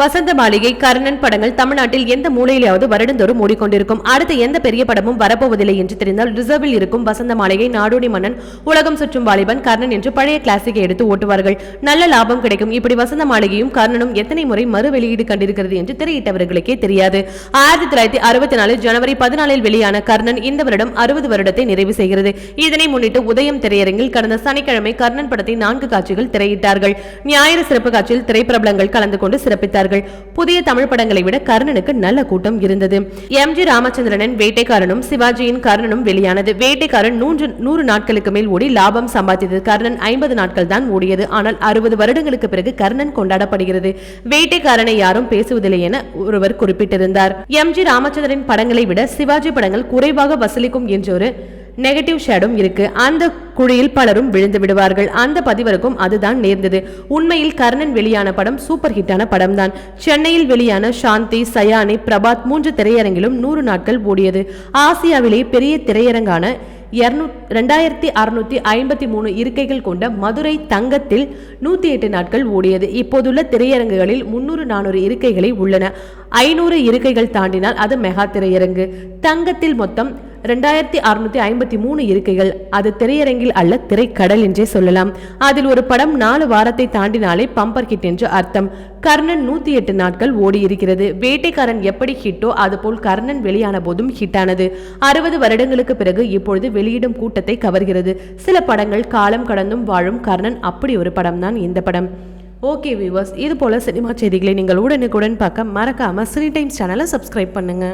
வசந்த மாளிகை கர்ணன் படங்கள் தமிழ்நாட்டில் எந்த மூலையிலாவது வருடந்தோறும் ஓடிக்கொண்டிருக்கும். அடுத்து எந்த பெரிய படமும் வரப்போவதில்லை என்று தெரிந்தால் ரிசர்வில் இருக்கும் வசந்த மாளிகை நாடோடி மன்னன் உலகம் சுற்றும் வாலிபன் கர்ணன் என்று பழைய கிளாசிக்கை எடுத்து ஓட்டுவார்கள். நல்ல லாபம் கிடைக்கும். இப்படி வசந்த மாளிகையும் கர்ணனும் எத்தனை முறை மறு வெளியீடு கண்டிருக்கிறது என்று திரையிட்டவர்களுக்கே தெரியாது. ஆயிரத்தி தொள்ளாயிரத்தி அறுபத்தி நாலு ஜனவரி பதினாலில் வெளியான கர்ணன் இந்த வருடம் அறுபது வருடத்தை நிறைவு செய்கிறது. இதனை முன்னிட்டு உதயம் திரையரங்கில் கடந்த சனிக்கிழமை கர்ணன் படத்தை நான்கு காட்சிகள் திரையிட்டார்கள். ஞாயிறு சிறப்பு காட்சியில் திரைப்பிரபலங்கள் கலந்து கொண்டு சிறப்பித்தார் சிறப்பித்தார்கள் புதிய தமிழ் படங்களை விட கர்ணனுக்கு நல்ல கூட்டம் இருந்தது. எம். ஜி. ராமச்சந்திரனின் வேட்டைக்காரனும் சிவாஜியின் கர்ணனும் வெளியானது. வேட்டைக்காரன் நூன்று நூறு நாட்களுக்கு மேல் ஓடி லாபம் சம்பாதித்தது கர்ணன் ஐம்பது நாட்கள் தான் ஓடியது. ஆனால் அறுபது வருடங்களுக்கு பிறகு கர்ணன் கொண்டாடப்படுகிறது. வேட்டைக்காரனை யாரும் பேசுவதில்லை என ஒருவர் குறிப்பிட்டிருந்தார். எம். ஜி. ராமச்சந்திரன் படங்களை விட சிவாஜி படங்கள் குறைவாக வசூலிக்கும் என்றொரு நெகட்டிவ் ஷேடும் இருக்கு. அந்த குழியில் பலரும் விழுந்து விடுவார்கள். அந்த பதிவருக்கும் அதுதான் நேர்ந்தது. உண்மையில் கர்ணன் வெளியான படம் சூப்பர் ஹிட்டான படம் தான் சென்னையில் வெளியான சாந்தி சயானி பிரபாத் மூன்று திரையரங்கிலும் நூறு நாட்கள் ஓடியது. ஆசியாவிலேயே பெரிய திரையரங்கான ரெண்டாயிரத்தி அறுநூத்தி ஐம்பத்தி மூணு இருக்கைகள் கொண்ட மதுரை தங்கத்தில் நூத்தி எட்டு நாட்கள் ஓடியது. இப்போதுள்ள திரையரங்குகளில் முன்னூறு நானூறு இருக்கைகளை உள்ளன. ஐநூறு இருக்கைகள் தாண்டினால் அது மெகா திரையரங்கு. தங்கத்தில் மொத்தம் ரெண்டாயிரத்தி அறுநூத்தி ஐம்பத்தி மூணு இருக்கைகள். அது திரையரங்கில் அல்ல திரைக்கடல் என்றே சொல்லலாம். அதில் ஒரு படம் நாலு வாரத்தை தாண்டினாலே பம்பர் ஹிட் என்று அர்த்தம். கர்ணன் நூத்தி எட்டு நாட்கள் ஓடி இருக்கிறது வேட்டைக்காரன் எப்படி ஹிட்டோ அதுபோல் கர்ணன் வெளியான போதும் ஹிட்டானது. அறுபது வருடங்களுக்கு பிறகு இப்பொழுது வெளியிடும் கூட்டத்தை கவர்கிறது. சில படங்கள் காலம் கடந்தும் வாழும் கர்ணன் அப்படி ஒரு படம் தான் இந்த படம். ஓகே வியூவர்ஸ் இது போல சினிமா செய்திகளை நீங்கள் உடனுக்குடன் பார்க்க மறக்காம சினி டைம்ஸ் சேனலை சப்ஸ்கிரைப் பண்ணுங்க.